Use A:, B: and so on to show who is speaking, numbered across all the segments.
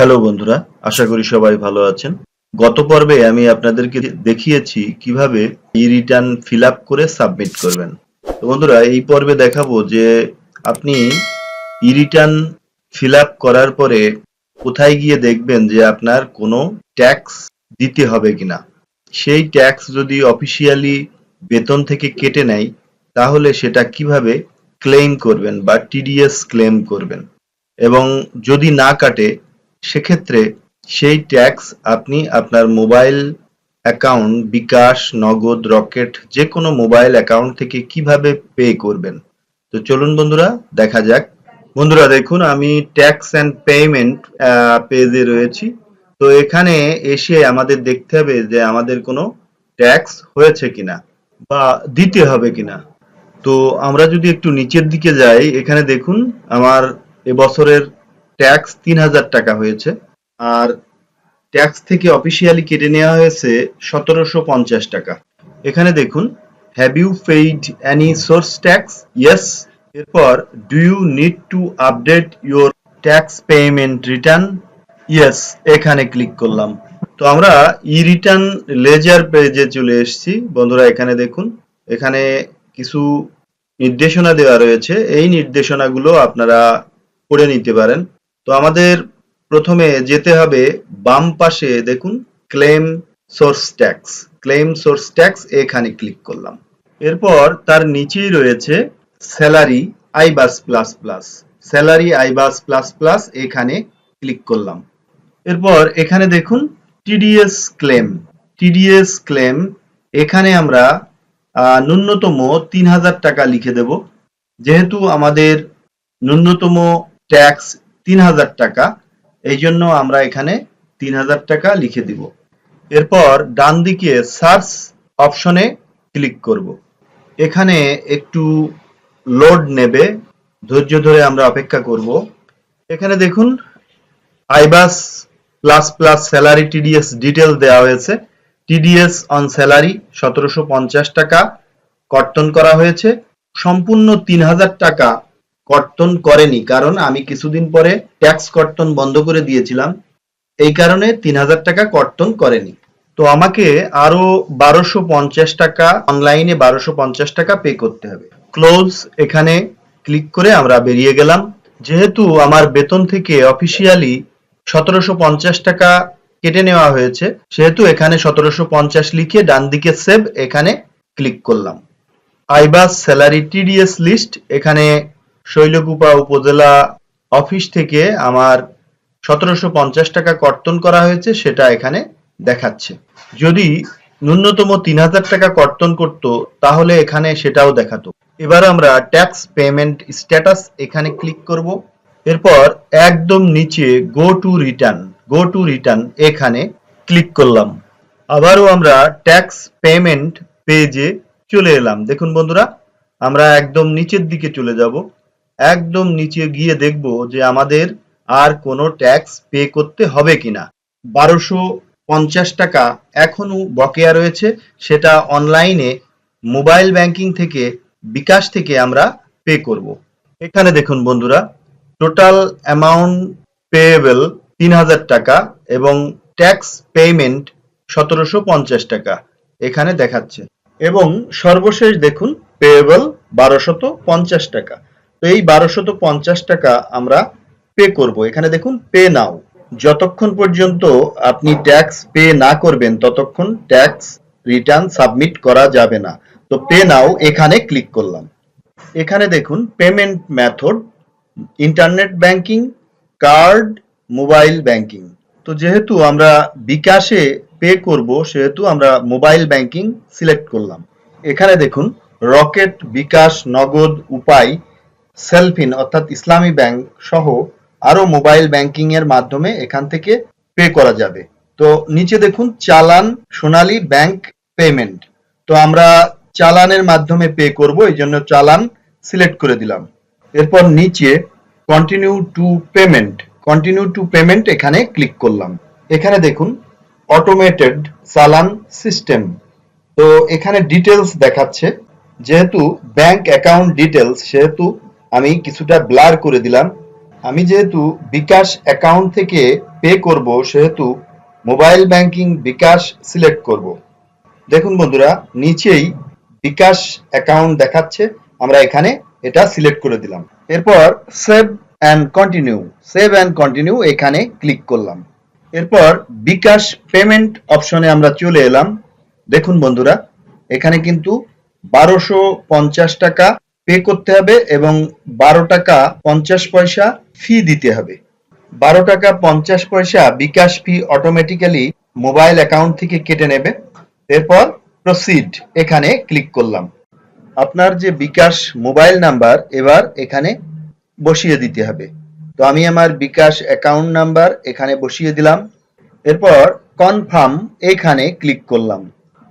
A: Hello বন্ধুরা, আশা করি সবাই ভালো আছেন। গত পর্বে আমি আপনাদেরকে দেখিয়েছি কীভাবে ই রিটার্ন ফিল করে সাবমিট করবেন। তো বন্ধুরা, এই পর্বে দেখাবো যে আপনি ই রিটার্ন ফিল করার পরে কোথায় গিয়ে দেখবেন যে আপনার কোনো ট্যাক্স দিতে হবে কিনা। সেই ট্যাক্স যদি অফিসিয়ালি বেতন থেকে কেটে নেয়, তাহলে সেটা কীভাবে ক্লেম করবেন বা টিডিএস ক্লেম করবেন। এবং যদি না কাটে সেক্ষেত্রে সেই ট্যাক্স আপনি আপনার মোবাইল অ্যাকাউন্ট, বিকাশ, নগদ, রকেট যে কোনো মোবাইল অ্যাকাউন্ট থেকে কীভাবে পে করবেন? তো চলুন বন্ধুরা, দেখা যাক। বন্ধুরা, দেখুন, আমি ট্যাক্স অ্যান্ড পেমেন্ট পেজে রয়েছি। তো এখানে এসে আমাদের দেখতে হবে যে আমাদের কোনো ট্যাক্স হয়েছে কিনা বা দিতে হবে কিনা। তো আমরা যদি একটু নিচের দিকে যাই, এখানে দেখুন, আমার এবছরের ট্যাক্স তিন হাজার টাকা হয়েছে। আর ট্যাক্স থেকে অফিসিয়ালি কেটে নেওয়া হয়েছে সতেরোশো পঞ্চাশ টাকা। এখানে দেখুন have you paid any source tax yes এরপর do you need to update your tax payment return yes এখানে ক্লিক করলাম। তো আমরা ই রিটার্ন লেজার পেজে চলে এসেছি। বন্ধুরা, এখানে দেখুন, এখানে কিছু নির্দেশনা দেওয়া রয়েছে। এই নির্দেশনাগুলো আপনারা পড়ে নিতে পারেন। তো আমাদের প্রথমে যেতে হবে বাম পাশে, দেখুন claim source tax claim source tax এখানে ক্লিক করলাম। এরপর তার নিচেই রয়েছে salary iBAS plus plus salary iBAS plus plus এখানে ক্লিক করলাম। এরপর এখানে দেখুন টিডিএস ক্লেম টিডিএস ক্লেম এখানে আমরা ন্যূনতম তিন হাজার টাকা লিখে দেব। যেহেতু আমাদের ন্যূনতম ট্যাক্স তিন হাজার টাকা। এই জন্য আমরা এখানে তিন হাজার টাকা লিখে দিব। এরপর ডান দিকে সার্চ অপশনে ক্লিক করব। এখানে একটু লোড নেবে। ধৈর্য ধরে আমরা অপেক্ষা করব। এখানে দেখুন, iBAS plus plus salary TDS detail দেওয়া হয়েছে। টিডিএস অন স্যালারি সতেরোশো পঞ্চাশ টাকা কর্তন করা হয়েছে। সম্পূর্ণ তিন হাজার টাকা কর্তন করেনি, কারণ আমি কিছুদিন পরে ট্যাক্স কর্তন বন্ধ করে দিয়েছিলাম। এই কারণে তিন হাজার টাকা কর্তন করেনি। তো আমাকে আরও বারোশো পঞ্চাশ টাকা অনলাইনে বারোশো পঞ্চাশ টাকা পে করতে হবে। ক্লোজ এখানে ক্লিক করে আমরা বেরিয়ে গেলাম। যেহেতু আমার বেতন থেকে অফিসিয়ালি সতেরোশো পঞ্চাশ টাকা কেটে নেওয়া হয়েছে, সেহেতু এখানে সতেরোশো পঞ্চাশ লিখে ডান দিকে সেভ এখানে ক্লিক করলাম। আইবাস স্যালারি টিডিএস লিস্ট এখানে শৈলকুপা উপজেলা অফিস থেকে আমার সতেরোশো পঞ্চাশ টাকা কর্তন করা হয়েছে, সেটা এখানে দেখাচ্ছে। যদি ন্যূনতম তিন হাজার টাকা কর্তন করত, তাহলে এখানে সেটাও দেখাতো। এবার আমরা ট্যাক্স পেমেন্ট স্ট্যাটাস এখানে ক্লিক করব। এরপর একদম নিচে go to return, go to return এখানে ক্লিক করলাম। আবারও আমরা ট্যাক্স পেমেন্ট পেজে চলে এলাম। দেখুন বন্ধুরা, আমরা একদম নিচের দিকে চলে যাব। একদম নিচে গিয়ে দেখব যে আমাদের আর কোনো ট্যাক্স পে করতে হবে কিনা। বারোশো পঞ্চাশ টাকা এখনও বকেয়া রয়েছে, সেটা অনলাইনে মোবাইল ব্যাংকিং থেকে, বিকাশ থেকে আমরা পে করব। এখানে দেখুন বন্ধুরা টোটাল অ্যামাউন্ট পেয়েবল তিন হাজার টাকা এবং ট্যাক্স পেমেন্ট সতেরোশো পঞ্চাশ টাকা এখানে দেখাচ্ছে। এবং সর্বশেষ দেখুন পেয়েবল বারোশত পঞ্চাশ টাকা। তো এই বারোশত পঞ্চাশ টাকা আমরা পে করব। এখানে দেখুন পে নাও যতক্ষণ পর্যন্ত আপনি ট্যাক্স পে না করবেন, ততক্ষণ ট্যাক্স রিটার্ন সাবমিট করা যাবে না। তো পে নাও এখানে ক্লিক করলাম। এখানে দেখুন payment method internet banking card mobile banking তো যেহেতু আমরা বিকাশে পে করব, সেহেতু আমরা মোবাইল ব্যাংকিং সিলেক্ট করলাম। এখানে দেখুন রকেট বিকাশ, নগদ, উপায় সেলফিন, অর্থাৎ ইসলামী ব্যাংক সহ আরও মোবাইল ব্যাংকিং এর মাধ্যমে এখান থেকে পে করা যাবে। তো নিচে দেখুন, চালান সোনালী ব্যাংক পেমেন্ট। তো আমরা চালানের মাধ্যমে পে করব, এই জন্য চালান সিলেক্ট করে দিলাম। এরপর নিচে continue to payment continue to payment এখানে ক্লিক করলাম। এখানে দেখুন অটোমেটেড চালান সিস্টেম তো এখানে ডিটেলস দেখাচ্ছে, যেহেতু ব্যাংক অ্যাকাউন্ট ডিটেলস সেহেতু আমি কিছুটা ব্লার করে দিলাম। আমি যেহেতু বিকাশ অ্যাকাউন্ট থেকে পে করব, সেহেতু মোবাইল ব্যাংকিং বিকাশ সিলেক্ট করব। দেখুন বন্ধুরা, নিচেই বিকাশ অ্যাকাউন্ট দেখাচ্ছে, আমরা এখানে এটা সিলেক্ট করে দিলাম। এরপর save and continue, save and continue এখানে ক্লিক করলাম। এরপর বিকাশ পেমেন্ট অপশনে আমরা চলে এলাম। দেখুন বন্ধুরা, এখানে কিন্তু বারোশো পঞ্চাশ টাকা পে করতে হবে এবং বারো টাকা পঞ্চাশ পয়সা ফি দিতে হবে। বারো টাকা পঞ্চাশ পয়সা bKash fee automatically mobile account থেকে কেটে নেবে। এরপর প্রসিড এখানে ক্লিক করলাম। আপনার যে বিকাশ মোবাইল নাম্বার এবার এখানে বসিয়ে দিতে হবে। তো আমি আমার বিকাশ অ্যাকাউন্ট নাম্বার এখানে বসিয়ে দিলাম। এরপর কনফার্ম এখানে ক্লিক করলাম।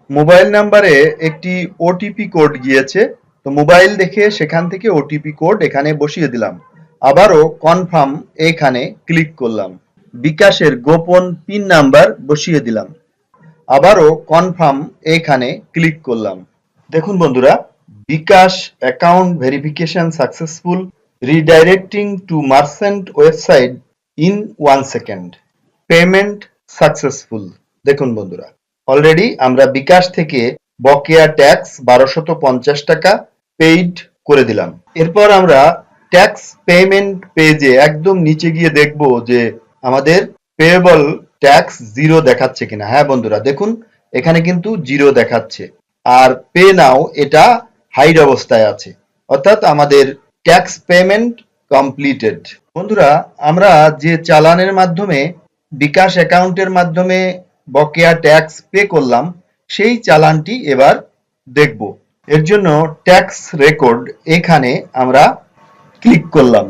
A: মোবাইল নাম্বারে একটি ওটিপি কোড গিয়েছে। তো মোবাইল দেখে সেখান থেকে ওটিপি কোড এখানে বসিয়ে দিলাম। আবারও কনফার্ম এখানে ক্লিক করলাম। বিকাশের গোপন পিন নাম্বার বসিয়ে দিলাম। আবারও কনফার্ম এখানে ক্লিক করলাম। দেখুন বন্ধুরা, bKash account verification successful redirecting to merchant website in one second payment successful দেখুন বন্ধুরা অলরেডি আমরা বিকাশ থেকে বকেয়া ট্যাক্স বারোশত পঞ্চাশ টাকা পেইড করে দিলাম। এরপর আমরা ট্যাক্স পেমেন্ট পেজে একদম নিচে গিয়ে দেখব যে আমাদের পেয়েবল ট্যাক্স জিরো দেখাচ্ছে কিনা। হ্যাঁ বন্ধুরা, দেখুন, এখানে কিন্তু জিরো দেখাচ্ছে। আর পে নাও এটা হাইড অবস্থায় আছে। অর্থাৎ আমাদের ট্যাক্স পেমেন্ট কমপ্লিটেড বন্ধুরা, আমরা যে চালানের মাধ্যমে, বিকাশ অ্যাকাউন্টের মাধ্যমে বকেয়া ট্যাক্স পে করলাম, সেই চালানটি এবার দেখব। এর জন্য ট্যাক্স রেকর্ড এখানে আমরা ক্লিক করলাম।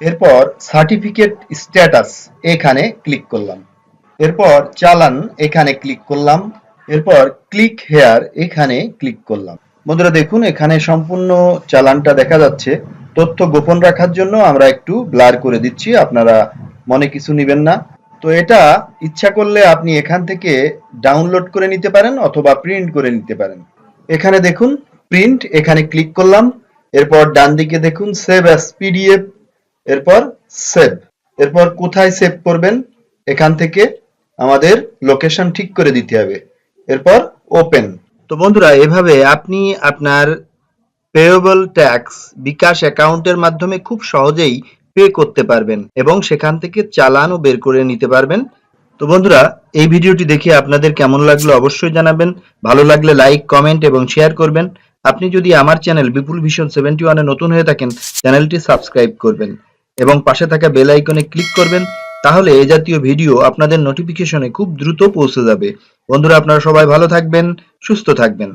A: এরপর সার্টিফিকেট স্ট্যাটাস এখানে ক্লিক করলাম। এরপর চালান এখানে ক্লিক করলাম। এরপর ক্লিক হেয়ার এখানে ক্লিক করলাম। বন্ধুরা দেখুন, এখানে সম্পূর্ণ চালানটা দেখা যাচ্ছে। তথ্য গোপন রাখার জন্য আমরা একটু ব্লার করে দিচ্ছি, আপনারা মনে কিছু নেবেন না। তো এটা ইচ্ছা করলে আপনি এখান থেকে ডাউনলোড করে নিতে পারেন অথবা প্রিন্ট করে নিতে পারেন। এখানে দেখুন প্রিন্ট এখানে ক্লিক করলাম, এরপর ডান দিকে দেখুন সেভ অ্যাজ পিডিএফ এরপর সেভ এরপর কোথায় সেভ করবেন? এখান থেকে আমাদের লোকেশন ঠিক করে দিতে হবে, এরপর ওপেন তো বন্ধুরা, এভাবে আপনি আপনার পেয়েবল ট্যাক্স বিকাশ অ্যাকাউন্টের মাধ্যমে খুব সহজেই পে করতে পারবেন এবং সেখান থেকে চালানও বের করে নিতে পারবেন। তো বন্ধুরা, এই ভিডিওটি দেখে আপনাদের কেমন লাগল অবশ্যই জানাবেন। ভালো লাগলে লাইক কমেন্ট এবং শেয়ার করবেন। আপনি যদি আমার চ্যানেল বিপুল ভিশন সেভেন্টি ওয়ানে নতুন হয়ে থাকেন চ্যানেলটি সাবস্ক্রাইব করবেন এবং পাশে থাকা বেল আইকনে ক্লিক করবেন, তাহলে এ জাতীয় ভিডিও আপনাদের নোটিফিকেশনে খুব দ্রুত পৌঁছে যাবে। বন্ধুরা, আপনারা সবাই ভালো থাকবেন, সুস্থ থাকবেন।